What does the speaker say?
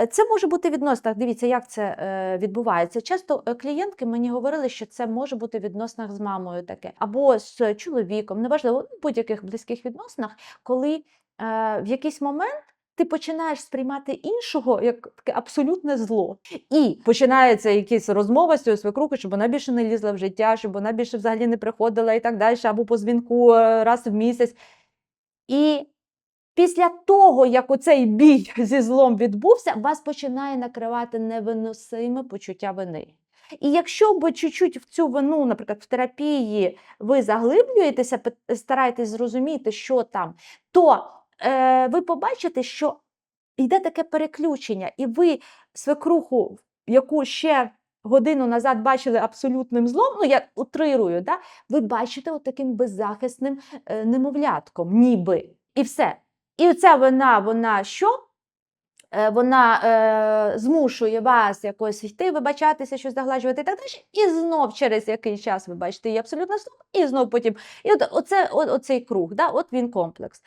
Е, Це може бути відносинах. Дивіться, як це е, відбувається. Часто е, клієнтки мені говорили, що це може бути в відносинах з мамою таке, або з чоловіком, неважливо, в будь-яких близьких відносинах, коли в якийсь момент. Ти починаєш сприймати іншого як таке абсолютне зло. І починається якась розмова з цією свекрухою, щоб вона більше не лізла в життя, щоб вона більше взагалі не приходила і так далі, або по дзвінку раз в місяць. І після того, як оцей бій зі злом відбувся, вас починає накривати невиносиме почуття вини. І якщо ви чуть-чуть в цю вину, наприклад, в терапії ви заглиблюєтеся, стараєтесь зрозуміти, що там, то е, ви побачите, що йде таке переключення, і ви свекруху, яку ще годину назад бачили абсолютним злом, ну я утрирую, да? ви бачите отаким беззахисним е, немовлятком, ніби. І все. І ця вина, вона що? Е, Вона е, змушує вас якось йти, вибачатися, щось загладжувати і так далі. І знов через якийсь час ви бачите її абсолютно знов, і знов потім. І от оце, о, оцей круг, да? от він комплекс.